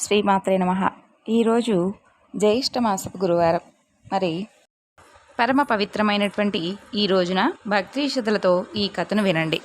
శ్రీమాత్రే నమ. ఈరోజు జ్యేష్ఠమాసపు గురువారం. మరి పరమ పవిత్రమైనటువంటి ఈ రోజున భక్తిషతులతో ఈ కథను వినండి.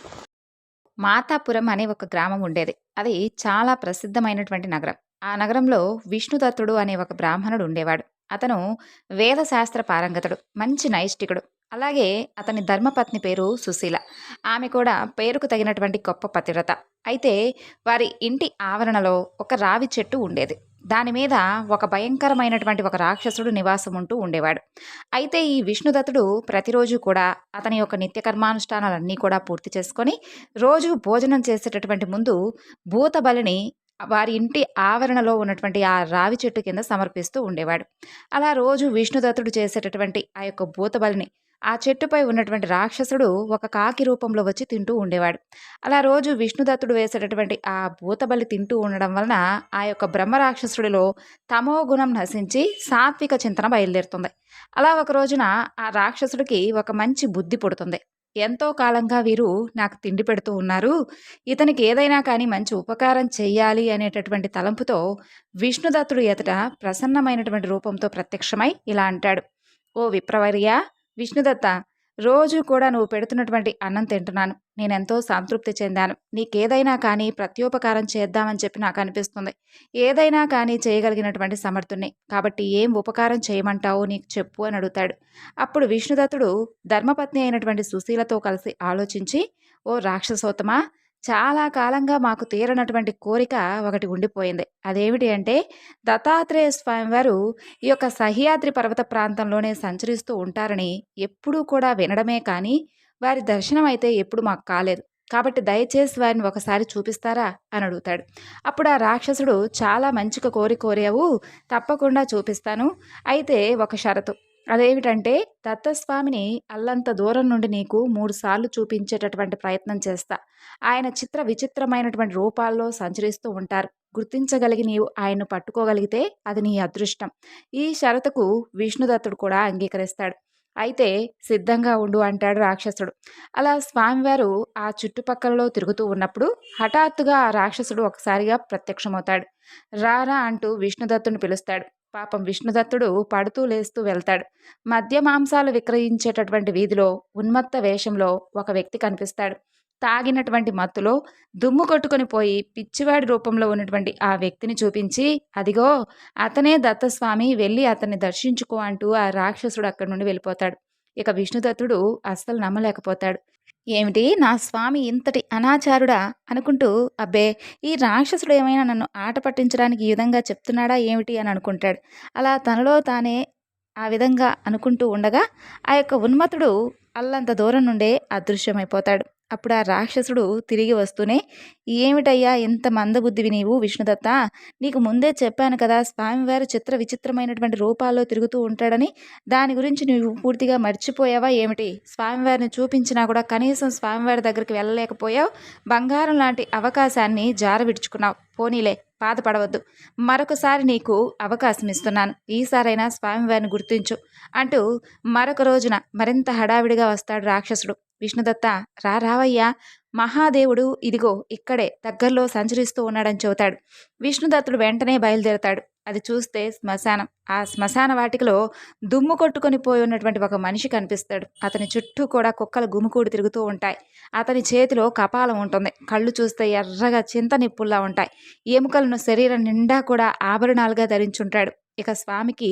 మాతాపురం అనే ఒక గ్రామం ఉండేది. అది చాలా ప్రసిద్ధమైనటువంటి నగరం. ఆ నగరంలో విష్ణుదత్తుడు అనే ఒక బ్రాహ్మణుడు ఉండేవాడు. అతను వేదశాస్త్ర పారంగతుడు మంచి నైష్టికుడు. అలాగే అతని ధర్మపత్ని పేరు సుశీల. ఆమె కూడా పేరుకు తగినటువంటి గొప్ప పతివ్రత. అయితే వారి ఇంటి ఆవరణలో ఒక రావి చెట్టు ఉండేది. దాని మీద ఒక భయంకరమైనటువంటి ఒక రాక్షసుడు నివాసం ఉంటూ ఉండేవాడు. అయితే ఈ విష్ణుదత్తుడు ప్రతిరోజు కూడా అతని యొక్క నిత్య కర్మానుష్ఠానాలన్నీ కూడా పూర్తి చేసుకొని రోజు భోజనం చేసేటటువంటి ముందు భూతబలిని వారి ఇంటి ఆవరణలో ఉన్నటువంటి ఆ రావి చెట్టు కింద సమర్పిస్తూ ఉండేవాడు. అలా రోజు విష్ణుదత్తుడు చేసేటటువంటి ఆ యొక్క భూతబలిని ఆ చెట్టుపై ఉన్నటువంటి రాక్షసుడు ఒక కాకి రూపంలో వచ్చి తింటూ ఉండేవాడు. అలా రోజు విష్ణుదత్తుడు వేసేటటువంటి ఆ భూతబలి తింటూ ఉండడం వలన ఆ యొక్క బ్రహ్మ రాక్షసుడిలో తమో గుణం నశించి సాత్విక చింతన బయలుదేరుతుంది. అలా ఒక రోజున ఆ రాక్షసుడికి ఒక మంచి బుద్ధి పుడుతుంది. ఎంతో కాలంగా వీరు నాకు తిండి పెడుతూ ఉన్నారు. ఇతనికి ఏదైనా కానీ మంచి ఉపకారం చెయ్యాలి అనేటటువంటి తలంపుతో విష్ణుదత్తుడు ఎదుట ప్రసన్నమైనటువంటి రూపంతో ప్రత్యక్షమై ఇలా అంటాడు. ఓ విప్రవర్య విష్ణుదత్త రోజు కూడా నువ్వు పెడుతున్నటువంటి అన్నం తింటున్నాను. నేనెంతో సంతృప్తి చెందాను. నీకేదైనా కానీ ప్రత్యోపకారం చేద్దామని చెప్పి నాకు అనిపిస్తుంది ఏదైనా కానీ చేయగలిగినటువంటి సమర్థుణ్ణి. కాబట్టి ఏం ఉపకారం చేయమంటావో నీకు చెప్పు అని అడుగుతాడు. అప్పుడు విష్ణుదత్తుడు ధర్మపత్ని అయినటువంటి సుశీలతో కలిసి ఆలోచించి ఓ రాక్షసోత్తమా! చాలా కాలంగా మాకు తీరనటువంటి కోరిక ఒకటి ఉండిపోయింది. అదేమిటి అంటే దత్తాత్రేయ స్వామి వారు ఈ యొక్క సహ్యాద్రి పర్వత ప్రాంతంలోనే సంచరిస్తూ ఉంటారని ఎప్పుడూ కూడా వినడమే కానీ వారి దర్శనం అయితే ఎప్పుడు మాకు కాలేదు. కాబట్టి దయచేసి వారిని ఒకసారి చూపిస్తారా అని అడుగుతాడు. అప్పుడు ఆ రాక్షసుడు చాలా మంచిగా కోరి కోరావు తప్పకుండా చూపిస్తాను. అయితే ఒక షరతు. అదేమిటంటే దత్తస్వామిని అల్లంత దూరం నుండి నీకు మూడు సార్లు చూపించేటటువంటి ప్రయత్నం చేస్తా. ఆయన చిత్ర విచిత్రమైనటువంటి రూపాల్లో సంచరిస్తూ ఉంటారు. గుర్తించగలిగి నీవు ఆయన్ను పట్టుకోగలిగితే అది నీ అదృష్టం. ఈ షరతుకు విష్ణుదత్తుడు కూడా అంగీకరిస్తాడు. అయితే సిద్ధంగా ఉండు అంటాడు రాక్షసుడు. అలా స్వామివారు ఆ చుట్టుపక్కలలో తిరుగుతూ ఉన్నప్పుడు హఠాత్తుగా ఆ రాక్షసుడు ఒకసారిగా ప్రత్యక్షమవుతాడు. రారా అంటూ విష్ణుదత్తుని పిలుస్తాడు. పాపం విష్ణుదత్తుడు పడుతూ లేస్తూ వెళ్తాడు. మద్య మాంసాలు విక్రయించేటటువంటి వీధిలో ఉన్మత్త వేషంలో ఒక వ్యక్తి కనిపిస్తాడు. తాగినటువంటి మత్తులో దుమ్ము కొట్టుకొని పోయి పిచ్చివాడి రూపంలో ఉన్నటువంటి ఆ వ్యక్తిని చూపించి అదిగో అతనే దత్తస్వామి వెళ్ళి అతన్ని దర్శించుకో అంటూ ఆ రాక్షసుడు అక్కడి నుండి వెళ్ళిపోతాడు. ఇక విష్ణుదత్తుడు అస్సలు నమ్మలేకపోతాడు. ఏమిటి? నా స్వామి ఇంతటి అనాచారుడా? అనుకుంటూ అబ్బే ఈ రాక్షసుడు ఏమైనా నన్ను ఆట పట్టించడానికి ఈ విధంగా చెప్తున్నాడా ఏమిటి అని అనుకుంటాడు. అలా తనలో తానే ఆ విధంగా అనుకుంటూ ఉండగా ఆ యొక్క ఉన్మతుడు అల్లంత దూరం నుండే అదృశ్యమైపోతాడు. అప్పుడు ఆ రాక్షసుడు తిరిగి వస్తూనే ఏమిటయ్యా ఇంత మందబుద్ధివి నీవు విష్ణుదత్త? నీకు ముందే చెప్పాను కదా స్వామివారు చిత్ర విచిత్రమైనటువంటి రూపాల్లో తిరుగుతూ ఉంటాడని. దాని గురించి నువ్వు పూర్తిగా మర్చిపోయావా ఏమిటి? స్వామివారిని చూపించినా కూడా కనీసం స్వామివారి దగ్గరికి వెళ్ళలేకపోయావు. బంగారం లాంటి అవకాశాన్ని జారవిడుచుకున్నావు. పోనీలే బాధపడవద్దు. మరొకసారి నీకు అవకాశం ఇస్తున్నాను. ఈసారైనా స్వామివారిని గుర్తించు. అంటూ మరొక రోజున మరింత హడావిడిగా వస్తాడు రాక్షసుడు. విష్ణుదత్త రా రావయ్యా మహాదేవుడు ఇదిగో ఇక్కడే దగ్గరలో సంచరిస్తూ ఉన్నాడని చెబుతాడు. విష్ణుదత్తుడు వెంటనే బయలుదేరతాడు. అది చూస్తే శ్మశానం. ఆ శ్మశాన వాటికలో దుమ్ము కొట్టుకొని పోయి ఉన్నటువంటి ఒక మనిషి కనిపిస్తాడు. అతని చుట్టూ కూడా కుక్కలు గుమికూడి తిరుగుతూ ఉంటాయి. అతని చేతిలో కపాలం ఉంటుంది. కళ్ళు చూస్తే ఎర్రగా చింత నిప్పుల్లా ఉంటాయి. ఎముకలను శరీరం నిండా కూడా ఆభరణాలుగా ధరించుంటాడు. ఇక స్వామికి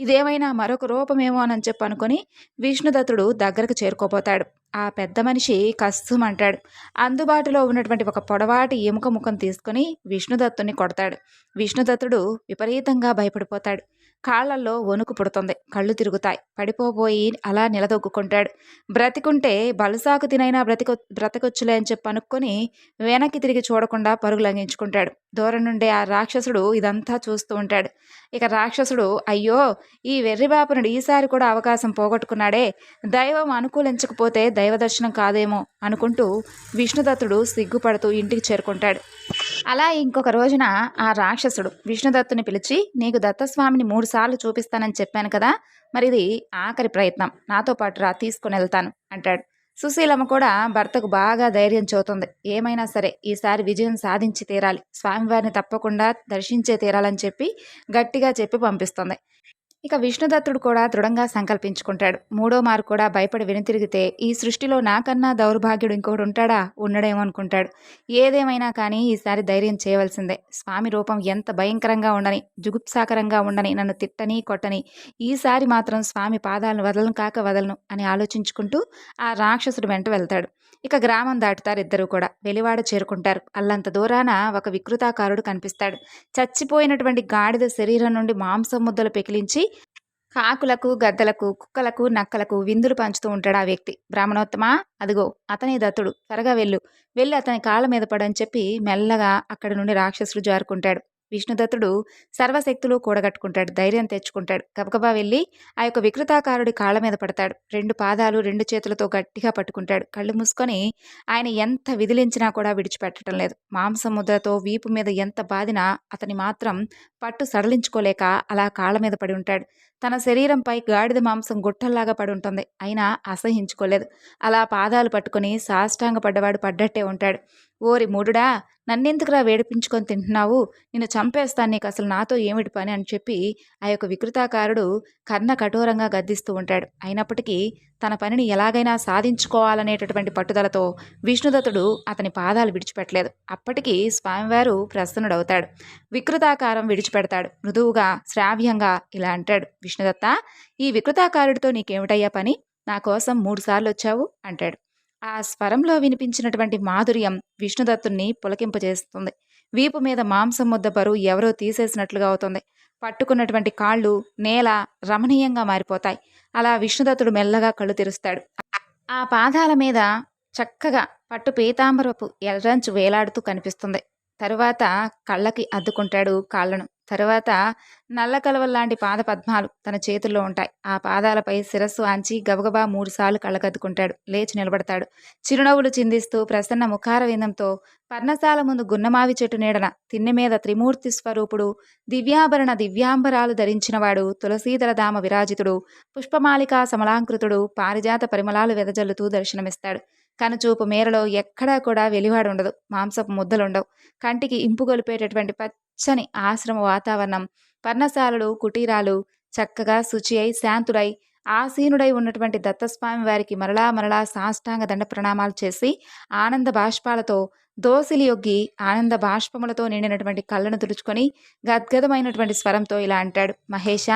ఇదేమైనా మరొక రూపమేమో అని చెప్పి అనుకుని విష్ణుదత్తుడు దగ్గరకు చేరుకోపోతాడు ఆ పెద్ద మనిషి కస్తుమంటాడు. అందుబాటులో ఉన్నటువంటి ఒక పొడవాటి ఎముక ముఖం తీసుకుని విష్ణుదత్తుని కొడతాడు. విష్ణుదత్తుడు విపరీతంగా భయపడిపోతాడు. కాళ్ళలో వణుకు పుడుతుంది. కళ్ళు తిరుగుతాయి. పడిపోబోయి అలా నిలదొగ్గుకుంటాడు బ్రతికుంటే బలసాకు తినైనా బ్రతికొ బ్రతకొచ్చులే అని చెప్పి అనుకొని వెనక్కి తిరిగి చూడకుండా పరుగు లంఘించుకుంటాడు. దూరం నుండే ఆ రాక్షసుడు ఇదంతా చూస్తూ ఉంటాడు. ఇక రాక్షసుడు అయ్యో ఈ వెర్రిబాపునుడు ఈసారి కూడా అవకాశం పోగొట్టుకున్నాడే. దైవం అనుకూలించకపోతే దైవ దర్శనం కాదేమో అనుకుంటూ విష్ణుదత్తుడు సిగ్గుపడుతూ ఇంటికి చేరుకుంటాడు. అలా ఇంకొక రోజున ఆ రాక్షసుడు విష్ణుదత్తుని పిలిచి నీకు దత్తస్వామిని మూడుసార్లు చూపిస్తానని చెప్పాను కదా మరి ఇది ఆఖరి ప్రయత్నం. నాతో పాటు రా తీసుకుని వెళ్తాను అంటాడు. సుశీలమ్మ కూడా భర్తకు బాగా ధైర్యం చూతుంది. ఏమైనా సరే ఈసారి విజయం సాధించి తీరాలి. స్వామివారిని తప్పకుండా దర్శించే తీరాలని చెప్పి గట్టిగా చెప్పి పంపిస్తుంది. ఇక విష్ణుదత్తుడు కూడా దృఢంగా సంకల్పించుకుంటాడు. మూడో మారు కూడా భయపడి వెనుతిరిగితే ఈ సృష్టిలో నాకన్నా దౌర్భాగ్యుడు ఇంకోటి ఉంటాడా? ఉండడేమో అనుకుంటాడు. ఏదేమైనా కానీ ఈసారి ధైర్యం చేయవలసిందే. స్వామి రూపం ఎంత భయంకరంగా ఉండని జుగుప్సాకరంగా ఉండని నన్ను తిట్టని కొట్టని ఈసారి మాత్రం స్వామి పాదాలను వదలను కాక వదలను అని ఆలోచించుకుంటూ ఆ రాక్షసుడు వెంట వెళ్తాడు. ఇక గ్రామం దాటుతారు ఇద్దరు కూడా. వెలివాడ చేరుకుంటారు. అల్లంత దూరాన ఒక వికృతాకారుడు కనిపిస్తాడు. చచ్చిపోయినటువంటి గాడిద శరీరం నుండి మాంసం ముద్దలు పెకిలించి కాకులకు గద్దలకు కుక్కలకు నక్కలకు విందులు పంచుతూ ఉంటాడు ఆ వ్యక్తి. బ్రాహ్మణోత్తమా అదిగో అతని దత్తుడు. త్వరగా వెళ్ళు. వెళ్ళి అతని కాళ్ళ మీద పడని చెప్పి మెల్లగా అక్కడి నుండి రాక్షసుడు జారుకుంటాడు. విష్ణుదత్తుడు సర్వశక్తులు కూడగట్టుకుంటాడు ధైర్యం తెచ్చుకుంటాడు. గబగబా వెళ్ళి ఆ యొక్క వికృతాకారుడి కాళ్ళ మీద పడతాడు. రెండు పాదాలు రెండు చేతులతో గట్టిగా పట్టుకుంటాడు. కళ్ళు మూసుకొని ఆయన ఎంత విదిలించినా కూడా విడిచిపెట్టడం లేదు. మాంసం ముద్రతో వీపు మీద ఎంత బాదినా అతని మాత్రం పట్టు సడలించుకోలేక అలా కాళ్ళ మీద పడి ఉంటాడు. తన శరీరంపై గాడిద మాంసం గుట్టల్లాగా పడి ఉంటుంది. అయినా అసహించుకోలేదు అలా పాదాలు పట్టుకుని సాష్టాంగ పడ్డవాడు పడ్డట్టే ఉంటాడు. ఓరి మూడుడా నన్నెందుకురా వేడిపించుకొని తింటున్నావు? నిన్ను చంపేస్తాను నీకు అసలు నాతో ఏమిటి పని? అని చెప్పి ఆ యొక్క వికృతాకారుడు కర్ణ కఠోరంగా గద్దిస్తూ ఉంటాడు. అయినప్పటికీ తన పనిని ఎలాగైనా సాధించుకోవాలనేటటువంటి పట్టుదలతో విష్ణుదత్తుడు అతని పాదాలు విడిచిపెట్టలేదు. అప్పటికీ స్వామివారు ప్రసన్నుడవుతాడు. వికృతాకారం విడిచిపెడతాడు. మృదువుగా శ్రావ్యంగా ఇలా అంటాడు. విష్ణుదత్త ఈ వికృతాకారుడితో నీకేమిటయ్యా పని? నా కోసం మూడుసార్లు వచ్చావు అంటాడు. ఆ స్వరంలో వినిపించినటువంటి మాధుర్యం విష్ణుదత్తుణ్ణి పులకింపజేస్తుంది. వీపు మీద మాంసం ముద్ద బరువు ఎవరో తీసేసినట్లుగా అవుతుంది. పట్టుకున్నటువంటి కాళ్ళు నేల రమణీయంగా మారిపోతాయి. అలా విష్ణుదత్తుడు మెల్లగా కళ్ళు తెరుస్తాడు. ఆ పాదాల మీద చక్కగా పట్టు పీతాంబరపు ఎర్రంచు వేలాడుతూ కనిపిస్తుంది. తరువాత కళ్ళకి అద్దుకుంటాడు కాళ్ళను. తరువాత నల్ల కలవల్లాంటి పాద పద్మాలు తన చేతుల్లో ఉంటాయి. ఆ పాదాలపై శిరస్సు ఆంచి గబగబా మూడుసార్లు కళ్ళకద్దుకుంటాడు. లేచి నిలబడతాడు. చిరునవ్వులు చిందిస్తూ ప్రసన్న ముఖార విందంతో పర్ణశాల ముందు గున్నమావి చెట్టు నీడన తిన్నె మీద త్రిమూర్తి స్వరూపుడు దివ్యాభరణ దివ్యాంబరాలు ధరించినవాడు తులసీధరధామ విరాజితుడు పుష్పమాలికా సమలాంకృతుడు పారిజాత పరిమళాలు వెదజల్లుతూ దర్శనమిస్తాడు. కనుచూపు మేరలో ఎక్కడా కూడా వెలివాడు ఉండదు మాంసపు ముద్దలుండవు. కంటికి ఇంపు గొలిపేటటువంటి పచ్చని ఆశ్రమ వాతావరణం పర్ణశాలలు కుటీరాలు చక్కగా శుచి అయి శాంతుడై ఆసీనుడై ఉన్నటువంటి దత్తస్వామి వారికి మరలా మరలా సాష్టాంగ దండ ప్రణామాలు చేసి ఆనంద బాష్పాలతో దోసిలి యొగ్గి ఆనంద బాష్పములతో నిండినటువంటి కళ్ళను తుడుచుకొని గద్గదమైనటువంటి స్వరంతో ఇలా అంటాడు. మహేష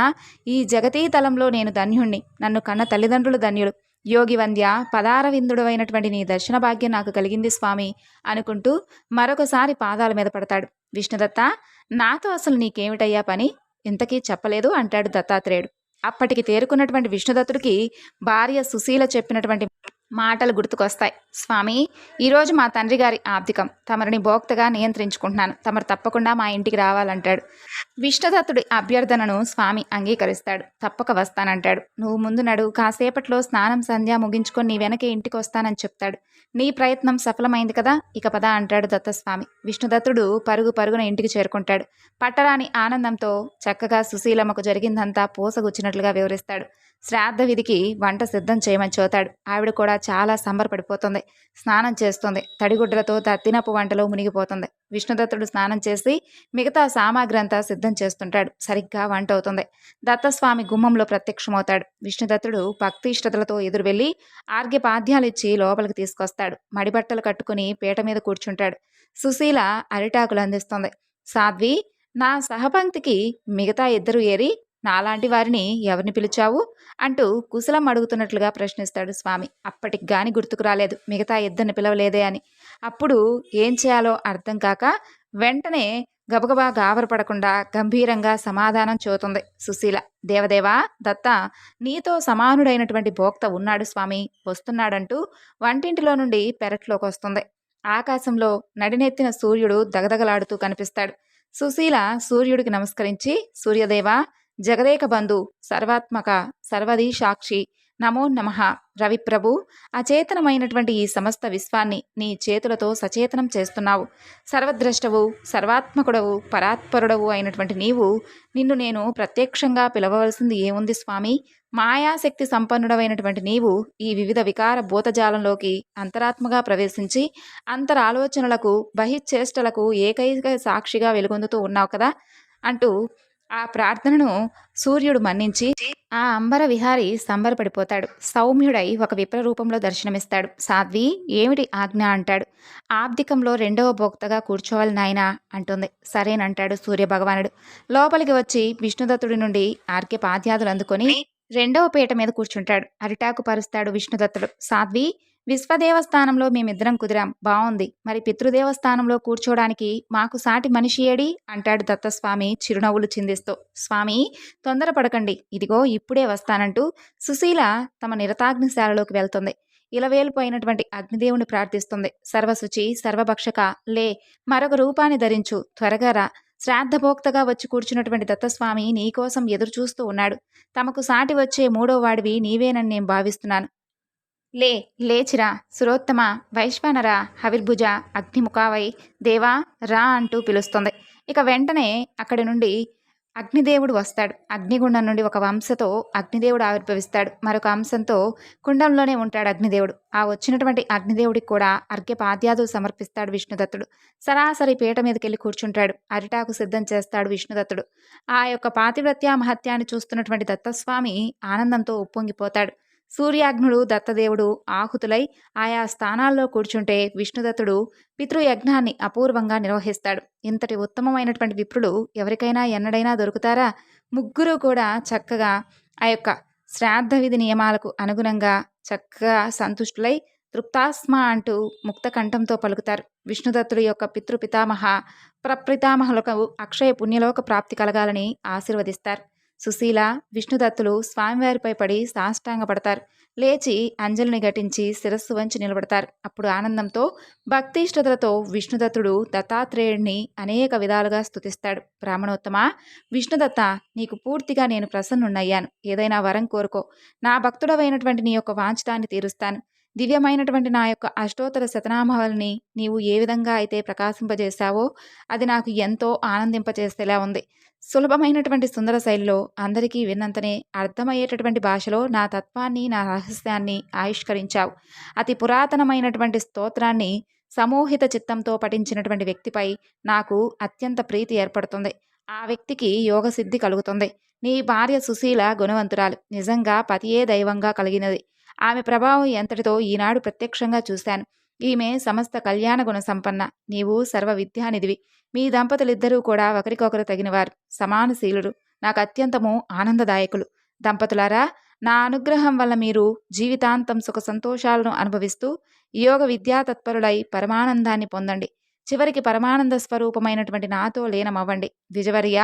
ఈ జగతీ తలంలో నేను ధన్యుణ్ణి. నన్ను కన్న తల్లిదండ్రులు ధన్యులు. యోగి వంద్య పదారవిందుడైనటువంటి నీ దర్శన భాగ్యం నాకు కలిగింది స్వామి అనుకుంటూ మరొకసారి పాదాల మీద పడతాడు. విష్ణుదత్త నాతో అసలు నీకేమిటయ్యా పని? ఇంతకీ చెప్పలేదు అంటాడు దత్తాత్రేయుడు. అప్పటికి తేరుకున్నటువంటి విష్ణుదత్తుడికి భార్య సుశీల చెప్పినటువంటి మాటలు గుర్తుకొస్తాయి. స్వామి ఈరోజు మా తండ్రి గారి ఆర్థికం. తమరిని భోక్తగా నియంత్రించుకుంటున్నాను. తమరు తప్పకుండా మా ఇంటికి రావాలంటాడు. విష్ణుదత్తుడి అభ్యర్థనను స్వామి అంగీకరిస్తాడు. తప్పక వస్తానంటాడు. నువ్వు ముందు నడు. కాసేపట్లో స్నానం సంధ్య ముగించుకొని నీ వెనకే ఇంటికి వస్తానని చెప్తాడు. నీ ప్రయత్నం సఫలమైంది కదా? ఇక పద అంటాడు దత్తస్వామి. విష్ణుదత్తుడు పరుగు పరుగున ఇంటికి చేరుకుంటాడు. పట్టరాని ఆనందంతో చక్కగా సుశీలమ్మకు జరిగిందంతా పూసగుచ్చినట్లుగా వివరిస్తాడు. శ్రాద్ధ విధికి వంట సిద్ధం చేయమని చూతాడు ఆవిడ కూడా చాలా సంబరపడిపోతుంది. స్నానం చేస్తుంది. తడిగుడ్డలతో తత్తినపు వంటలో మునిగిపోతుంది. విష్ణుదత్తుడు స్నానం చేసి మిగతా సామాగ్రి అంతా సిద్ధం చేస్తుంటాడు. సరిగ్గా వంట అవుతుంది. దత్తస్వామి గుమ్మంలో ప్రత్యక్షమవుతాడు. విష్ణుదత్తుడు భక్తి ఇష్టతలతో ఎదురు వెళ్ళి ఆర్ఘ్యపాద్యాలిచ్చి లోపలికి తీసుకొస్తాడు. మడిబట్టలు కట్టుకుని పీట మీద కూర్చుంటాడు. సుశీల అరిటాకులు అందిస్తుంది. సాధ్వి నా సహపంక్తికి మిగతా ఇద్దరు ఏరి నాలాంటి వారిని ఎవరిని పిలిచావు? అంటూ కుశలం అడుగుతున్నట్లుగా ప్రశ్నిస్తాడు స్వామి. అప్పటికి గాని గుర్తుకు రాలేదు. మిగతా ఇద్దరిని పిలవలేదే అని. అప్పుడు ఏం చేయాలో అర్థం కాక వెంటనే గబగబా గాబరపడకుండా గంభీరంగా సమాధానం చూతుంది సుశీల. దేవదేవా దత్త నీతో సమానుడైనటువంటి భోక్త ఉన్నాడు స్వామి. వస్తున్నాడంటూ వంటింటిలో నుండి పెరట్లోకి వస్తుంది. ఆకాశంలో నడినెత్తిన సూర్యుడు దగదగలాడుతూ కనిపిస్తాడు. సుశీల సూర్యుడికి నమస్కరించి సూర్యదేవా జగదేక బంధు సర్వాత్మక సర్వదీ సాక్షి నమో నమ. రవిప్రభు అచేతనమైనటువంటి ఈ సమస్త విశ్వాన్ని నీ చేతులతో సచేతనం చేస్తున్నావు. సర్వద్రష్టవు సర్వాత్మకుడవు పరాత్పరుడవు అయినటువంటి నీవు నిన్ను నేను ప్రత్యక్షంగా పిలవవలసింది ఏముంది స్వామి? మాయాశక్తి సంపన్నుడవైనటువంటి నీవు ఈ వివిధ వికార భూతజాలంలోకి అంతరాత్మగా ప్రవేశించి అంతరాలోచనలకు బహిచ్చేష్టలకు ఏకైక సాక్షిగా వెలుగొందుతూ ఉన్నావు కదా? అంటూ ఆ ప్రార్థనను సూర్యుడు మన్నించి ఆ అంబర విహారి సంబరపడిపోతాడు. సౌమ్యుడై ఒక విప్ర రూపంలో దర్శనమిస్తాడు. సాధ్వి ఏమిటి ఆజ్ఞ? అంటాడు. ఆబ్దికంలో రెండవ భోక్తగా కూర్చోవాలి నాయనా అంటుంది. సరేనంటాడు సూర్యభగవానుడు. లోపలికి వచ్చి విష్ణుదత్తుడి నుండి ఆర్కె పాద్యాదులు అందుకొని రెండవ పీట మీద కూర్చుంటాడు. అరిటాకు పరుస్తాడు విష్ణుదత్తుడు. సాధ్వి విశ్వదేవస్థానంలో మేమిద్దరం కుదిరాం. బాగుంది మరి పితృదేవస్థానంలో కూర్చోడానికి మాకు సాటి మనిషి ఏడి? అంటాడు దత్తస్వామి చిరునవ్వులు చిందిస్తూ. స్వామి తొందరపడకండి. ఇదిగో ఇప్పుడే వస్తానంటూ సుశీల తమ నిరతాగ్నిశాలలోకి వెళ్తుంది. ఇలవేలిపోయినటువంటి అగ్నిదేవుని ప్రార్థిస్తుంది. సర్వశుచి సర్వభక్షక లే మరొక రూపాన్ని ధరించు. త్వరగా రా. శ్రాద్ధభోక్తగా వచ్చి కూర్చున్నటువంటి దత్తస్వామి నీకోసం ఎదురు చూస్తూ ఉన్నాడు. తమకు సాటి వచ్చే మూడో వాడివి నీవేనని నేను భావిస్తున్నాను. లే లేచిరా సురోత్తమ వైశ్వానర హవిర్భుజ అగ్నిముఖావై దేవా రా అంటూ పిలుస్తుంది. ఇక వెంటనే అక్కడి నుండి అగ్నిదేవుడు వస్తాడు. అగ్నిగుండం నుండి ఒక వంశతో అగ్నిదేవుడు ఆవిర్భవిస్తాడు. మరొక అంశంతో కుండంలోనే ఉంటాడు అగ్నిదేవుడు. ఆ వచ్చినటువంటి అగ్నిదేవుడికి కూడా అర్ఘ్యపాద్యాదులు సమర్పిస్తాడు విష్ణుదత్తుడు. సరాసరి పీట మీదకి వెళ్ళి కూర్చుంటాడు. అరిటాకు సిద్ధం చేస్తాడు విష్ణుదత్తుడు. ఆ యొక్క పాతివ్రత్య మహత్యాన్ని చూస్తున్నటువంటి దత్తస్వామి ఆనందంతో ఉప్పొంగిపోతాడు. సూర్యాగ్నుడు దత్తదేవుడు ఆహుతులై ఆయా స్థానాల్లో కూర్చుంటే విష్ణుదత్తుడు పితృయజ్ఞాన్ని అపూర్వంగా నిర్వహిస్తాడు. ఇంతటి ఉత్తమమైనటువంటి విప్రులు ఎవరికైనా ఎన్నడైనా దొరుకుతారా? ముగ్గురు కూడా చక్కగా ఆ యొక్క శ్రాద్ధ విధి నియమాలకు అనుగుణంగా చక్కగా సంతుష్టులై తృప్తాస్మ అంటూ ముక్త కంఠంతో పలుకుతారు. విష్ణుదత్తుడి యొక్క పితృపితామహ ప్రప్రితామహులకు అక్షయ పుణ్యలోక ప్రాప్తి కలగాలని ఆశీర్వదిస్తారు. సుశీల విష్ణుదత్తులు స్వామివారిపై పడి సాష్టాంగపడతారు. లేచి అంజలిని ఘటించి శిరస్సు వంచి నిలబడతారు. అప్పుడు ఆనందంతో భక్తిష్ఠతలతో విష్ణుదత్తుడు దత్తాత్రేయుడిని అనేక విధాలుగా స్తుతిస్తాడు. బ్రాహ్మణోత్తమ విష్ణుదత్త నీకు పూర్తిగా నేను ప్రసన్నున్నయ్యాను ఏదైనా వరం కోరుకో. నా భక్తుడవైనటువంటి నీ యొక్క వాంఛితాన్ని తీరుస్తాను. దివ్యమైనటువంటి నా యొక్క అష్టోత్తర శతనామావళిని నీవు ఏ విధంగా అయితే ప్రకాశింపజేశావో అది నాకు ఎంతో ఆనందింపచేసేలా ఉంది. సులభమైనటువంటి సుందర శైలిలో అందరికీ విన్నంతనే అర్థమయ్యేటటువంటి భాషలో నా తత్వాన్ని నా రహస్యాన్ని ఆవిష్కరించావు. అతి పురాతనమైనటువంటి స్తోత్రాన్ని సమూహిత చిత్తంతో పఠించినటువంటి వ్యక్తిపై నాకు అత్యంత ప్రీతి ఏర్పడుతుంది. ఆ వ్యక్తికి యోగ సిద్ధి కలుగుతుంది. నీ భార్య సుశీల గుణవంతురాలు. నిజంగా పతియే దైవంగా కలిగినది. ఆమె ప్రభావం ఎంతటితో ఈనాడు ప్రత్యక్షంగా చూశాను. ఈమె సమస్త కళ్యాణ గుణ సంపన్న. నీవు సర్వ విద్యానిధివి. మీ దంపతులిద్దరూ కూడా ఒకరికొకరు తగినవారు. సమానశీలుడు నాకు అత్యంతము ఆనందదాయకులు. దంపతులారా నా అనుగ్రహం వల్ల మీరు జీవితాంతం సుఖ సంతోషాలను అనుభవిస్తూ యోగ విద్యా తత్పరులై పరమానందాన్ని పొందండి. చివరికి పరమానంద స్వరూపమైనటువంటి నాతో లీనమవ్వండి. ద్విజవర్య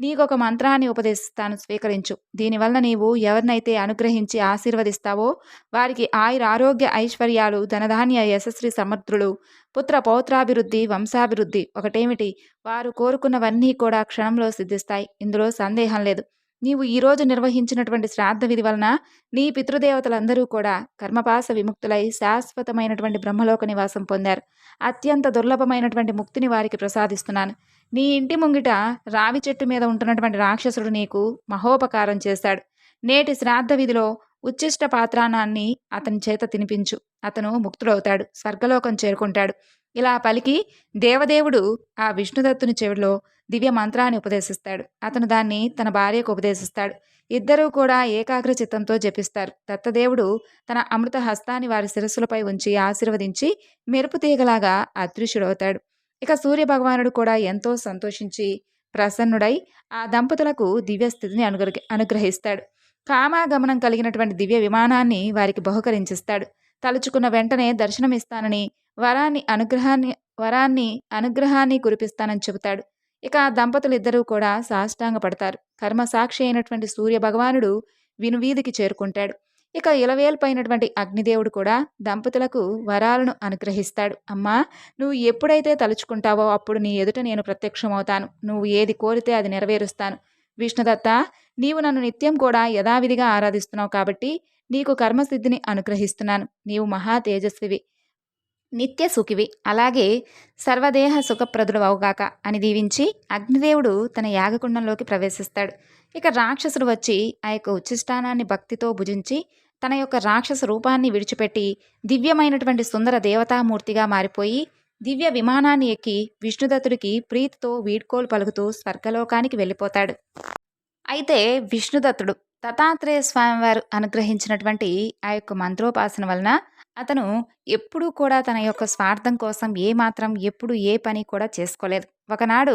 నీకొక మంత్రాన్ని ఉపదేశిస్తాను స్వీకరించు. దీనివల్ల నీవు ఎవరినైతే అనుగ్రహించి ఆశీర్వదిస్తావో వారికి ఆయుర ఆరోగ్య ఐశ్వర్యాలు ధనధాన్య యశస్వి సమర్థులు పుత్ర పౌత్రాభివృద్ధి వంశాభివృద్ధి ఒకటేమిటి? వారు కోరుకున్నవన్నీ కూడా క్షణంలో సిద్ధిస్తాయి. ఇందులో సందేహం లేదు. నీవు ఈరోజు నిర్వహించినటువంటి శ్రాద్ధ విధి వలన నీ పితృదేవతలందరూ కూడా కర్మపాస విముక్తులై శాశ్వతమైనటువంటి బ్రహ్మలోక నివాసం పొందారు. అత్యంత దుర్లభమైనటువంటి ముక్తిని వారికి ప్రసాదిస్తున్నాను. నీ ఇంటి ముంగిట రావి చెట్టు మీద ఉంటున్నటువంటి రాక్షసుడు నీకు మహోపకారం చేశాడు. నేటి శ్రాద్ధ విధిలో ఉచ్చిష్ట పాత్రానాన్ని అతని చేత తినిపించు. అతను ముక్తుడవుతాడు. స్వర్గలోకం చేరుకుంటాడు. ఇలా పలికి దేవదేవుడు ఆ విష్ణుదత్తుని చెవిలో దివ్య మంత్రాన్ని ఉపదేశిస్తాడు. అతను దాన్ని తన భార్యకు ఉపదేశిస్తాడు. ఇద్దరూ కూడా ఏకాగ్ర చిత్తంతో జపిస్తారు. దత్తదేవుడు తన అమృత హస్తాన్ని వారి శిరస్సులపై ఉంచి ఆశీర్వదించి మెరుపు తీగలాగా అదృశ్యుడవుతాడు. ఇక సూర్య భగవానుడు కూడా ఎంతో సంతోషించి ప్రసన్నుడై ఆ దంపతులకు దివ్య స్థితిని అనుగ్రహ అనుగ్రహిస్తాడు. కామాగమనం కలిగినటువంటి దివ్య విమానాన్ని వారికి బహుకరించిస్తాడు. తలుచుకున్న వెంటనే దర్శనమిస్తానని వరాన్ని అనుగ్రహాన్ని వరాన్ని అనుగ్రహాన్ని కురిపిస్తానని చెబుతాడు. ఇక ఆ దంపతులిద్దరూ కూడా సాష్టాంగ పడతారు కర్మసాక్షి అయినటువంటి సూర్య భగవానుడు వినువీధికి చేరుకుంటాడు. ఇక ఇలవేల్పైనటువంటి అగ్నిదేవుడు కూడా దంపతులకు వరాలను అనుగ్రహిస్తాడు. అమ్మా నువ్వు ఎప్పుడైతే తలుచుకుంటావో అప్పుడు నీ ఎదుట నేను ప్రత్యక్షమవుతాను. నువ్వు ఏది కోరితే అది నెరవేరుస్తాను. విష్ణుదత్త నీవు నన్ను నిత్యం కూడా యథావిధిగా ఆరాధిస్తున్నావు కాబట్టి నీకు కర్మసిద్ధిని అనుగ్రహిస్తున్నాను. నీవు మహా తేజస్వివి. నిత్య సుఖివి. అలాగే సర్వదేహ సుఖప్రదుడు అవుగాక అని దీవించి అగ్నిదేవుడు తన యాగకుండంలోకి ప్రవేశిస్తాడు. ఇక రాక్షసుడు వచ్చి ఆ యొక్క ఉచ్చిష్టానాన్ని భక్తితో భుజించి తన యొక్క రాక్షస రూపాన్ని విడిచిపెట్టి దివ్యమైనటువంటి సుందర దేవతామూర్తిగా మారిపోయి దివ్య విమానాన్ని ఎక్కి విష్ణుదత్తుడికి ప్రీతితో వీడ్కోలు పలుకుతూ స్వర్గలోకానికి వెళ్ళిపోతాడు. అయితే విష్ణుదత్తుడు దత్తాత్రేయ స్వామివారు అనుగ్రహించినటువంటి ఆ యొక్క మంత్రోపాసన వలన అతను ఎప్పుడూ కూడా తన యొక్క స్వార్థం కోసం ఏమాత్రం ఎప్పుడు ఏ పని కూడా చేసుకోలేదు. ఒకనాడు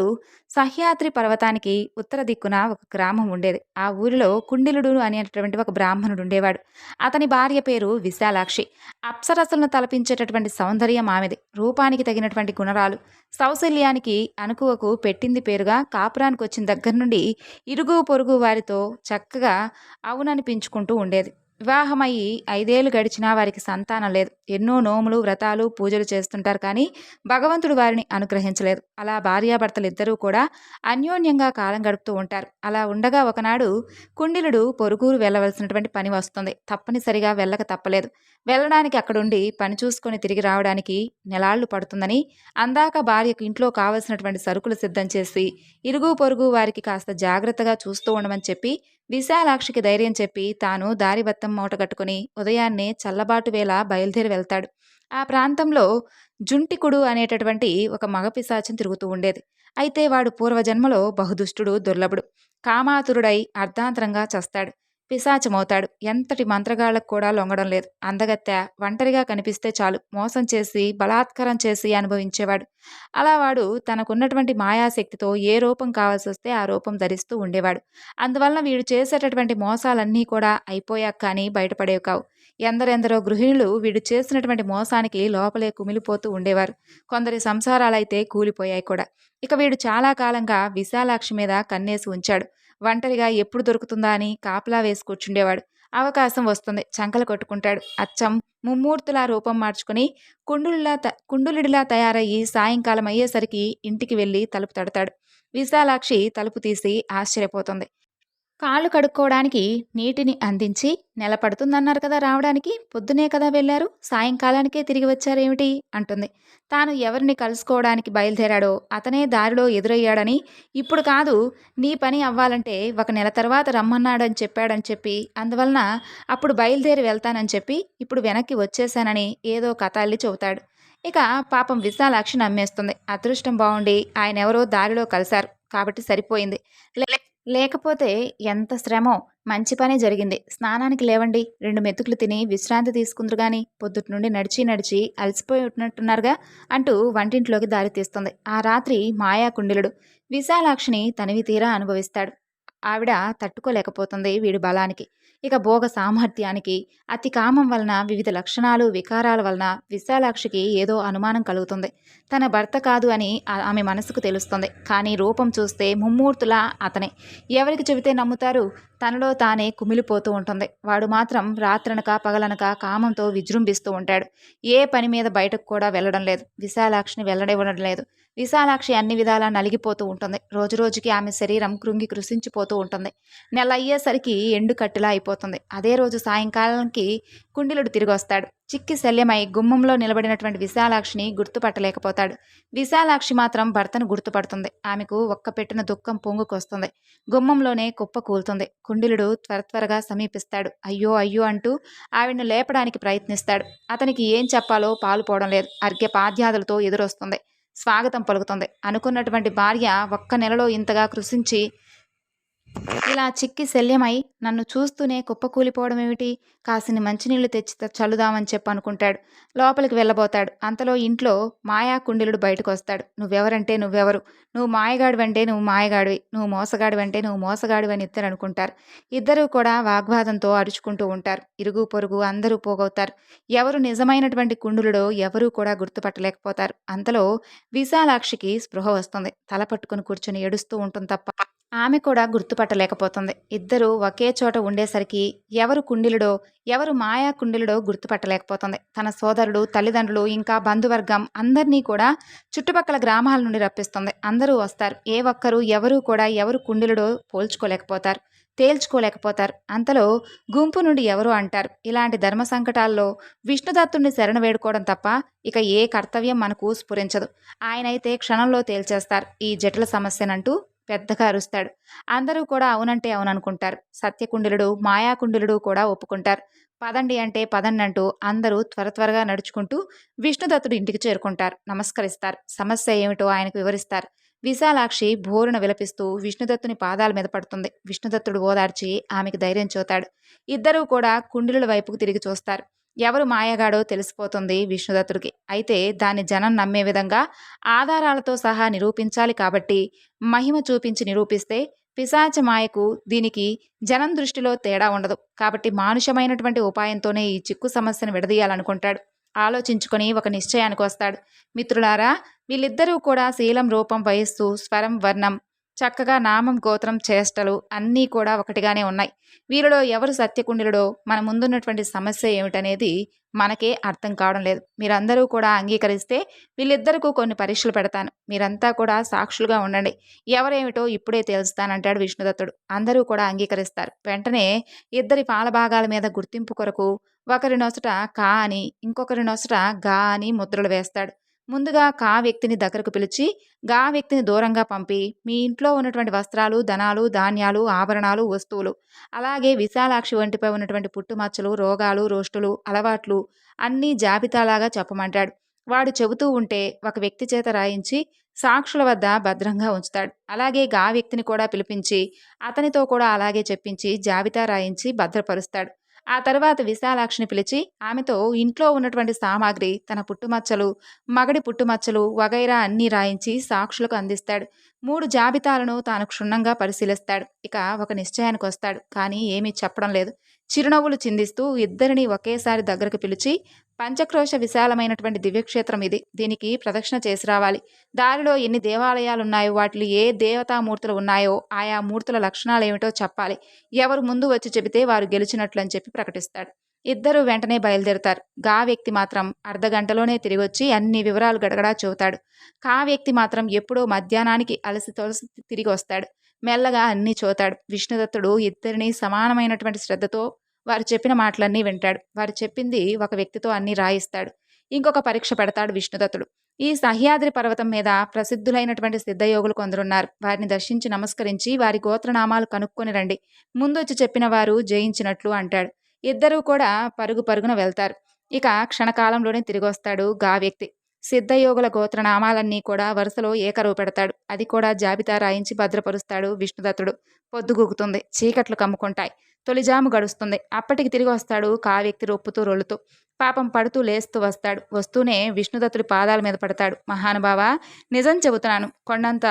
సహ్యాద్రి పర్వతానికి ఉత్తర దిక్కున ఒక గ్రామం ఉండేది. ఆ ఊరిలో కుండిలుడు అనేటటువంటి ఒక బ్రాహ్మణుడు ఉండేవాడు. అతని భార్య పేరు విశాలాక్షి. అప్సరసలను తలపించేటటువంటి సౌందర్యం ఆమెది. రూపానికి తగినటువంటి గుణరాలు. సౌశల్యానికి అనుకువకు పెట్టింది పేరుగా కాపురానికి వచ్చిన దగ్గర నుండి ఇరుగు పొరుగు వారితో చక్కగా అవుననిపించుకుంటూ ఉండేది. వివాహమయ్యి ఐదేళ్ళు గడిచినా వారికి సంతానం లేదు. ఎన్నో నోములు వ్రతాలు పూజలు చేస్తుంటారు కానీ భగవంతుడు వారిని అనుగ్రహించలేదు. అలా భార్యాభర్తలు ఇద్దరూ కూడా అన్యోన్యంగా కాలం గడుపుతూ ఉంటారు. అలా ఉండగా ఒకనాడు కుండిలుడు పొరుగురు వెళ్ళవలసినటువంటి పని వస్తుంది. తప్పనిసరిగా వెళ్ళక తప్పలేదు. వెళ్ళడానికి అక్కడుండి పని చూసుకొని తిరిగి రావడానికి నెలాళ్ళు పడుతుందని అందాక భార్యకు ఇంట్లో కావలసినటువంటి సరుకులు సిద్ధం చేసి ఇరుగు పొరుగు వారికి కాస్త జాగ్రత్తగా చూస్తూ ఉండమని చెప్పి విశాలాక్షికి ధైర్యం చెప్పి తాను దారిబత్తం మూట కట్టుకుని ఉదయాన్నే చల్లబాటు వేళ బయలుదేరి వెళ్తాడు. ఆ ప్రాంతంలో జుంటికుడు అనేటటువంటి ఒక మగపిశాచం తిరుగుతూ ఉండేది. అయితే వాడు పూర్వజన్మలో బహుదుష్టుడు దుర్లభుడు. కామాతురుడై అర్ధాంతరంగా చస్తాడు. పిశాచమవుతాడు. ఎంతటి మంత్రగాళ్ళకు కూడా లొంగడం లేదు. అందగత్తె ఒంటరిగా కనిపిస్తే చాలు. మోసం చేసి బలాత్కారం చేసి అనుభవించేవాడు. అలా వాడు తనకున్నటువంటి మాయాశక్తితో ఏ రూపం కావాల్సి వస్తే ఆ రూపం ధరిస్తూ ఉండేవాడు. అందువలన వీడు చేసేటటువంటి మోసాలన్నీ కూడా అయిపోయాక కానీ బయటపడేవి కావు. ఎందరెందరో గృహిణులు వీడు చేసినటువంటి మోసానికి లోపలే కుమిలిపోతూ ఉండేవారు. కొందరి సంసారాలైతే కూలిపోయాయి కూడా. ఇక వీడు చాలా కాలంగా విశాలాక్షి మీద కన్నేసి ఉంచాడు. ఒంటరిగా ఎప్పుడు దొరుకుతుందా అని కాపలా వేసి కూర్చుండేవాడు అవకాశం వస్తుంది. చంకలు కొట్టుకుంటాడు. అచ్చం! ముమ్మూర్తులా రూపం మార్చుకుని కుండులిలా త కుండులిడిలా తయారయ్యి సాయంకాలం అయ్యేసరికి ఇంటికి వెళ్ళి తలుపు తడతాడు. విశాలాక్షి తలుపు తీసి ఆశ్చర్యపోతుంది. కాళ్ళు కడుక్కోవడానికి నీటిని అందించి నెల పడుతుందన్నారు కదా రావడానికి. పొద్దునే కదా వెళ్ళారు. సాయంకాలానికే తిరిగి వచ్చారేమిటి? అంటుంది. తాను ఎవరిని కలుసుకోవడానికి బయలుదేరాడో అతనే దారిలో ఎదురయ్యాడని. ఇప్పుడు కాదు నీ పని అవ్వాలంటే ఒక నెల తర్వాత రమ్మన్నాడని చెప్పాడని చెప్పి అందువలన అప్పుడు బయలుదేరి వెళ్తానని చెప్పి ఇప్పుడు వెనక్కి వచ్చేసానని ఏదో కథ అల్లి చెబుతాడు. ఇక పాపం విశాలాక్షి నమ్మేస్తుంది అదృష్టం బాగుండి ఆయన ఎవరో దారిలో కలిశారు. కాబట్టి సరిపోయింది. లే- లేకపోతే ఎంత శ్రమో మంచి పనే జరిగింది. స్నానానికి లేవండి. రెండు మెతుకులు తిని విశ్రాంతి తీసుకుందరు గాని పొద్దుటి నుండి నడిచి నడిచి అలసిపోయి ఉంటున్నట్టున్నారుగా అంటూ వంటింట్లోకి దారి తీస్తుంది. ఆ రాత్రి మాయా కుండిలుడు విశాలాక్షిని తనివి తీరా అనుభవిస్తాడు. ఆవిడ తట్టుకోలేకపోతుంది వీడి బలానికి. ఇక భోగ సామర్థ్యానికి అతి కామం వలన వివిధ లక్షణాలు వికారాల వలన విశాలాక్షికి ఏదో అనుమానం కలుగుతుంది. తన భర్త కాదు అని ఆమె మనసుకు తెలుస్తుంది. కానీ రూపం చూస్తే ముమ్మూర్తులా అతనే. ఎవరికి చెబితే నమ్ముతారు? తనలో తానే కుమిలిపోతూ ఉంటుంది. వాడు మాత్రం రాత్రనక పగలనక కామంతో విజృంభిస్తూ ఉంటాడు. ఏ పని మీద బయటకు కూడా వెళ్ళడం లేదు. విశాలాక్షిని వెళ్ళనివ్వడం లేదు. విశాలాక్షి అన్ని విధాలా నలిగిపోతూ ఉంటుంది. రోజు రోజుకి ఆమె శరీరం కృంగి కృషించిపోతూ ఉంటుంది. నెల అయ్యేసరికి ఎండు కట్టిలా అయిపోతుంది. అదే రోజు సాయంకాలానికి కుండిలుడు తిరిగి వస్తాడు. చిక్కి శల్యమై గుమ్మంలో నిలబడినటువంటి విశాలాక్షిని గుర్తుపట్టలేకపోతాడు. విశాలాక్షి మాత్రం భర్తను గుర్తుపడుతుంది. ఆమెకు ఒక్క పెట్టిన దుఃఖం పొంగుకొస్తుంది. గుమ్మంలోనే కుప్ప కూలుతుంది. కుండిలుడు త్వర త్వరగా సమీపిస్తాడు. అయ్యో అయ్యో అంటూ ఆవిడను లేపడానికి ప్రయత్నిస్తాడు. అతనికి ఏం చెప్పాలో పాలు పోవడం లేదు. అర్ఘ్య పాద్యాదులతో ఎదురొస్తుంది. స్వాగతం పలుకుతుంది. అనుకున్నటువంటి భార్య ఒక్క నెలలో ఇంతగా కృషించి ఇలా చిక్కి శల్యమై నన్ను చూస్తూనే కుప్పకూలిపోవడం ఏమిటి కాసిని మంచినీళ్ళు తెచ్చి చల్లుదామని చెప్పి అనుకుంటాడు. లోపలికి వెళ్ళబోతాడు. అంతలో ఇంట్లో మాయా కుండిలుడు బయటకు వస్తాడు నువ్వెవరంటే నువ్వెవరు? నువ్వు మాయగాడివంటే నువ్వు మాయగాడివి. నువ్వు మోసగాడివంటే నువ్వు మోసగాడివి అని ఇద్దరు అనుకుంటారు. ఇద్దరూ కూడా వాగ్వాదంతో అరుచుకుంటూ ఉంటారు. ఇరుగు పొరుగు అందరూ పోగవుతారు. ఎవరు నిజమైనటువంటి కుండులుడో ఎవరూ కూడా గుర్తుపట్టలేకపోతారు. అంతలో విశాలాక్షికి స్పృహ వస్తుంది. తల పట్టుకుని కూర్చొని ఏడుస్తూ ఉంటుంది తప్ప ఆమె కూడా గుర్తుపట్టలేకపోతుంది. ఇద్దరూ ఒకే చోట ఉండేసరికి ఎవరు కుండిలుడో ఎవరు మాయా కుండిలుడో గుర్తుపట్టలేకపోతుంది. తన సోదరుడు తల్లిదండ్రులు ఇంకా బంధువర్గం అందరినీ కూడా చుట్టుపక్కల గ్రామాల నుండి రప్పిస్తుంది. అందరూ వస్తారు. ఏ ఒక్కరు ఎవరు కూడా ఎవరు కుండిలుడో పోల్చుకోలేకపోతారు తేల్చుకోలేకపోతారు. అంతలో గుంపు నుండి ఎవరు అంటారు. ఇలాంటి ధర్మ సంకటాల్లో విష్ణుదత్తుణ్ణి శరణ వేడుకోవడం తప్ప ఇక ఏ కర్తవ్యం మనకు స్ఫురించదు. ఆయనైతే క్షణంలో తేల్చేస్తారు. ఈ జటిల సమస్యనంటూ పెద్దగా అరుస్తాడు. అందరూ కూడా అవునంటే అవుననుకుంటారు. సత్యకుండలుడు మాయాకుండలుడు కూడా ఒప్పుకుంటారు. పదండి అంటే పదండి అంటూ అందరూ త్వర త్వరగా నడుచుకుంటూ విష్ణుదత్తుడు ఇంటికి చేరుకుంటారు. నమస్కరిస్తారు. సమస్య ఏమిటో ఆయనకు వివరిస్తారు. విశాలాక్షి భోరున విలపిస్తూ విష్ణుదత్తుని పాదాల మీద పడుతుంది. విష్ణుదత్తుడు ఓదార్చి ఆమెకు ధైర్యం చూతాడు. ఇద్దరూ కూడా కుండిలుల వైపుకు తిరిగి చూస్తారు. ఎవరు మాయగాడో తెలిసిపోతుంది విష్ణుదత్తుడికి. అయితే దాన్ని జనం నమ్మే విధంగా ఆధారాలతో సహా నిరూపించాలి కాబట్టి మహిమ చూపించి నిరూపిస్తే పిశాచ మాయకు దీనికి జనం దృష్టిలో తేడా ఉండదు. కాబట్టి మానుషమైనటువంటి ఉపాయంతోనే ఈ చిక్కు సమస్యను విడదీయాలనుకుంటాడు. ఆలోచించుకొని ఒక నిశ్చయానికి వస్తాడు. మిత్రులారా వీళ్ళిద్దరూ కూడా శీలం రూపం వయస్సు స్వరం వర్ణం చక్కగా నామం గోత్రం చేష్టలు అన్నీ కూడా ఒకటిగానే ఉన్నాయి. వీరిలో ఎవరు సత్యకుండిలుడో మన ముందున్నటువంటి సమస్య ఏమిటనేది మనకే అర్థం కావడం లేదు. మీరందరూ కూడా అంగీకరిస్తే వీళ్ళిద్దరికూ కొన్ని పరీక్షలు పెడతాను. మీరంతా కూడా సాక్షులుగా ఉండండి. ఎవరేమిటో ఇప్పుడే తెలుస్తానంటాడు విష్ణుదత్తుడు. అందరూ కూడా అంగీకరిస్తారు. వెంటనే ఇద్దరి పాలభాగాల మీద గుర్తింపు కొరకు ఒకరి నొసట కా అని ఇంకొకరి నొసట గా అని ముద్రలు వేస్తాడు. ముందుగా కా వ్యక్తిని దగ్గరకు పిలిచి గా వ్యక్తిని దూరంగా పంపి మీ ఇంట్లో ఉన్నటువంటి వస్త్రాలు ధనాలు ధాన్యాలు ఆభరణాలు వస్తువులు అలాగే విశాలాక్షి వంటిపై ఉన్నటువంటి పుట్టుమచ్చలు రోగాలు రోష్టులు అలవాట్లు అన్నీ జాబితాలాగా చెప్పమంటాడు. వాడు చెబుతూ ఉంటే ఒక వ్యక్తి చేత రాయించి సాక్షుల వద్ద భద్రంగా ఉంచుతాడు. అలాగే గా వ్యక్తిని కూడా పిలిపించి అతనితో కూడా అలాగే చెప్పించి జాబితా రాయించి భద్రపరుస్తాడు. ఆ తర్వాత విశాలాక్షిని పిలిచి ఆమెతో ఇంట్లో ఉన్నటువంటి సామాగ్రి తన పుట్టుమచ్చలు మగడి పుట్టుమచ్చలు వగైరా అన్నీ రాయించి సాక్షులకు అందిస్తాడు. మూడు జాబితాలను తాను క్షుణ్ణంగా పరిశీలిస్తాడు. ఇక ఒక నిశ్చయానికి వస్తాడు కానీ ఏమీ చెప్పడం లేదు. చిరునవ్వులు చిందిస్తూ ఇద్దరిని ఒకేసారి దగ్గరకు పిలిచి పంచక్రోశ విశాలమైనటువంటి దివ్యక్షేత్రం ఇది. దీనికి ప్రదక్షిణ చేసి రావాలి. దారిలో ఎన్ని దేవాలయాలు ఉన్నాయో వాటిలో ఏ దేవతామూర్తులు ఉన్నాయో ఆయా మూర్తుల లక్షణాలు ఏమిటో చెప్పాలి. ఎవరు ముందు వచ్చి చెబితే వారు గెలిచినట్లు అని చెప్పి ప్రకటిస్తాడు. ఇద్దరు వెంటనే బయలుదేరుతారు. గా వ్యక్తి మాత్రం అర్ధగంటలోనే తిరిగొచ్చి తిరిగి వచ్చి అన్ని వివరాలు గడగడా చెబుతాడు. కా వ్యక్తి మాత్రం ఎప్పుడో మధ్యాహ్నానికి అలసి తొలసి తిరిగి వస్తాడు. మెల్లగా అన్నీ చూతాడు. విష్ణుదత్తుడు ఇద్దరిని సమానమైనటువంటి శ్రద్ధతో వారు చెప్పిన మాటలన్నీ వింటాడు. వారు చెప్పింది ఒక వ్యక్తితో అన్నీ రాయిస్తాడు. ఇంకొక పరీక్ష పెడతాడు విష్ణుదత్తుడు. ఈ సహ్యాద్రి పర్వతం మీద ప్రసిద్ధులైనటువంటి సిద్ధయోగులు కొందరున్నారు. వారిని దర్శించి నమస్కరించి వారి గోత్రనామాలు కనుక్కొని రండి. ముందొచ్చి చెప్పిన వారు జయించినట్లు అంటాడు. ఇద్దరూ కూడా పరుగు పరుగున వెళ్తారు. ఇక క్షణకాలంలోనే తిరిగి వస్తాడు గా వ్యక్తి. సిద్ధయోగుల గోత్రనామాలన్నీ కూడా వరుసలో ఏకరువు పెడతాడు. అది కూడా జాబితా రాయించి భద్రపరుస్తాడు విష్ణుదత్తుడు. పొద్దుగూకుతుంది. చీకట్లు కమ్ముకుంటాయి. తొలిజాము గడుస్తుంది. అప్పటికి తిరిగి వస్తాడు కావ్యక్తి రొప్పుతూ రొల్లుతూ. పాపం పడుతూ లేస్తూ వస్తాడు. వస్తూనే విష్ణుదత్తుడి పాదాల మీద పడతాడు. మహానుభావ నిజం చెబుతున్నాను. కొండంత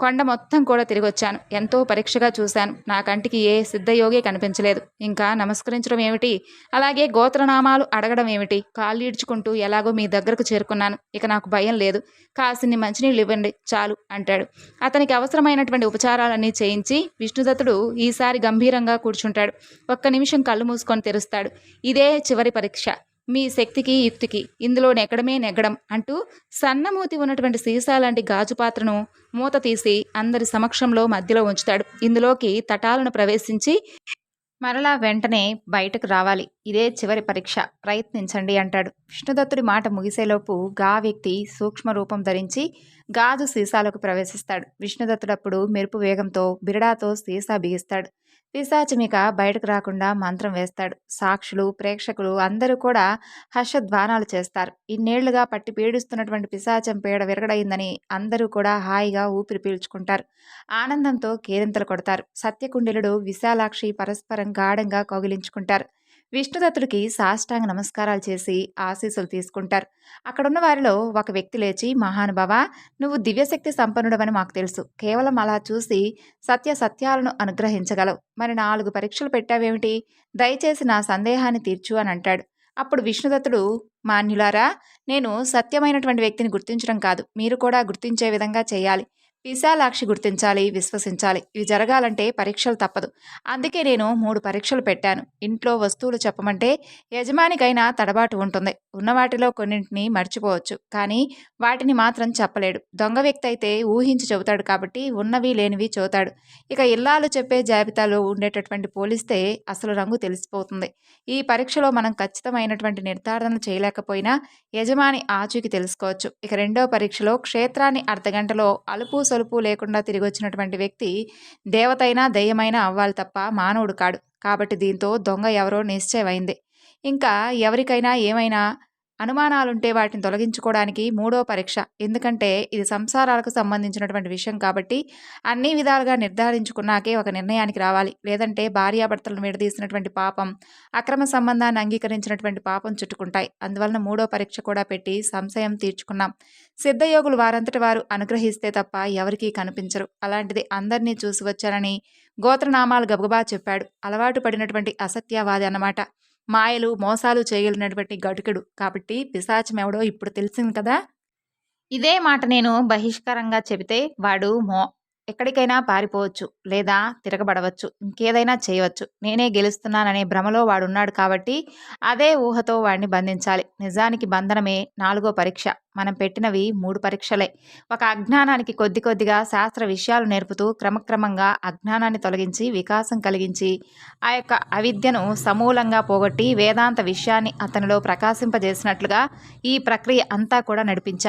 కొండ మొత్తం కూడా తిరిగొచ్చాను. ఎంతో పరీక్షగా చూశాను. నా కంటికి ఏ సిద్ధయోగి కనిపించలేదు. ఇంకా నమస్కరించడం ఏమిటి? అలాగే గోత్రనామాలు అడగడం ఏమిటి? కాళ్ళు ఈడ్చుకుంటూ ఎలాగో మీ దగ్గరకు చేరుకున్నాను. ఇక నాకు భయం లేదు. కాసిన్ని మంచినీళ్ళు ఇవ్వండి. చాలు అంటాడు. అతనికి అవసరమైనటువంటి ఉపచారాలన్నీ చేయించి విష్ణుదత్తుడు ఈసారి గంభీరంగా కూర్చుంటాడు. ఒక్క నిమిషం కళ్ళు మూసుకొని తెరుస్తాడు. ఇదే చివరి పరీక్ష. మీ శక్తికి యుక్తికి ఇందులో నెగ్గడమే నెగ్గడం అంటూ సన్నమూతి ఉన్నటువంటి సీసా లాంటి గాజు పాత్రను మూత తీసి అందరి సమక్షంలో మధ్యలో ఉంచుతాడు. ఇందులోకి తటాలను ప్రవేశించి మరలా వెంటనే బయటకు రావాలి. ఇదే చివరి పరీక్ష. ప్రయత్నించండి అంటాడు. విష్ణుదత్తుడి మాట ముగిసేలోపు గా వ్యక్తి సూక్ష్మ రూపం ధరించి గాజు సీసాలకు ప్రవేశిస్తాడు. విష్ణుదత్తుడప్పుడు మెరుపు వేగంతో బిరడాతో సీసా బిగిస్తాడు. పిశాచమిక బయటకు రాకుండా మంత్రం వేస్తాడు. సాక్షులు ప్రేక్షకులు అందరూ కూడా హర్షధ్వానాలు చేస్తారు. ఇన్నేళ్ళుగా పట్టి పీడిస్తున్నటువంటి పిశాచం పీడ విరగడైందని అందరూ కూడా హాయిగా ఊపిరి పీల్చుకుంటారు. ఆనందంతో కేరింతలు కొడతారు. సత్యకుండిలుడు విశాలాక్షి పరస్పరం గాఢంగా కౌగిలించుకుంటారు. విష్ణుదత్తుడికి సాష్టాంగ నమస్కారాలు చేసి ఆశీస్సులు తీసుకుంటారు. అక్కడున్న వారిలో ఒక వ్యక్తి లేచి మహానుభావ నువ్వు దివ్యశక్తి సంపన్నుడవని మాకు తెలుసు. కేవలం అలా చూసి సత్య సత్యాలను అనుగ్రహించగలవు. మరి నాలుగు పరీక్షలు పెట్టావేమిటి? దయచేసి నా సందేహాన్ని తీర్చు అని అంటాడు. అప్పుడు విష్ణుదత్తుడు మాన్యులారా నేను సత్యమైనటువంటి వ్యక్తిని గుర్తించడం కాదు. మీరు కూడా గుర్తించే విధంగా చేయాలి. విశాలాక్షి గుర్తించాలి విశ్వసించాలి. ఇవి జరగాలంటే పరీక్షలు తప్పదు. అందుకే నేను మూడు పరీక్షలు పెట్టాను. ఇంట్లో వస్తువులు చెప్పమంటే యజమానికైనా తడబాటు ఉంటుంది. ఉన్న వాటిలో కొన్నింటిని మర్చిపోవచ్చు. కానీ వాటిని మాత్రం చెప్పలేడు. దొంగ వ్యక్తి అయితే ఊహించి చెబుతాడు కాబట్టి ఉన్నవి లేనివి చూతాడు ఇక ఇల్లాలు చెప్పే జాబితాలో ఉండేటటువంటి పోలిస్తే అసలు రంగు తెలిసిపోతుంది. ఈ పరీక్షలో మనం ఖచ్చితమైనటువంటి నిర్ధారణ చేయలేకపోయినా యజమాని ఆచూకి తెలుసుకోవచ్చు. ఇక రెండో పరీక్షలో క్షేత్రాన్ని అర్ధగంటలో అలుపు సొలుపు లేకుండా తిరిగి వచ్చినటువంటి వ్యక్తి దేవతైనా దయ్యమైనా అవ్వాలి తప్ప మానవుడు కాడు. కాబట్టి దీంతో దొంగ ఎవరో నిశ్చయమైంది. ఇంకా ఎవరికైనా ఏమైనా అనుమానాలుంటే వాటిని తొలగించుకోవడానికి మూడో పరీక్ష. ఎందుకంటే ఇది సంసారాలకు సంబంధించినటువంటి విషయం కాబట్టి అన్ని విధాలుగా నిర్ధారించుకున్నాకే ఒక నిర్ణయానికి రావాలి. లేదంటే భార్యాభర్తలను విడదీసినటువంటి పాపం అక్రమ సంబంధాన్ని అంగీకరించినటువంటి పాపం చుట్టుకుంటాయి. అందువలన మూడో పరీక్ష కూడా పెట్టి సంశయం తీర్చుకున్నాం. సిద్ధయోగులు వారంతటి వారు అనుగ్రహిస్తే తప్ప ఎవరికీ కనిపించరు. అలాంటిది అందరినీ చూసి వచ్చారని గోత్రనామాలు గబగబా చెప్పాడు. అలవాటు పడినటువంటి అసత్యవాది అన్నమాట. మాయలు మోసాలు చేయగలిగినటువంటి గటుకుడు. కాబట్టి పిశాచమెవడో ఇప్పుడు తెలిసింది కదా? ఇదే మాట నేను బహిష్కరంగా చెబితే వాడు మో ఎక్కడికైనా పారిపోవచ్చు లేదా తిరగబడవచ్చు. ఇంకేదైనా చేయవచ్చు. నేనే గెలుస్తున్నాననే భ్రమలో వాడున్నాడు కాబట్టి అదే ఊహతో వాడిని బంధించాలి. నిజానికి బంధనమే నాలుగో పరీక్ష. మనం పెట్టినవి మూడు పరీక్షలే. ఒక అజ్ఞానానికి కొద్ది కొద్దిగా శాస్త్ర విషయాలు నేర్పుతూ క్రమక్రమంగా అజ్ఞానాన్ని తొలగించి వికాసం కలిగించి ఆ యొక్క అవిద్యను సమూలంగా పోగొట్టి వేదాంత విషయాన్ని అతనిలో ప్రకాశింపజేసినట్లుగా ఈ ప్రక్రియ అంతా కూడా నడిపించాలి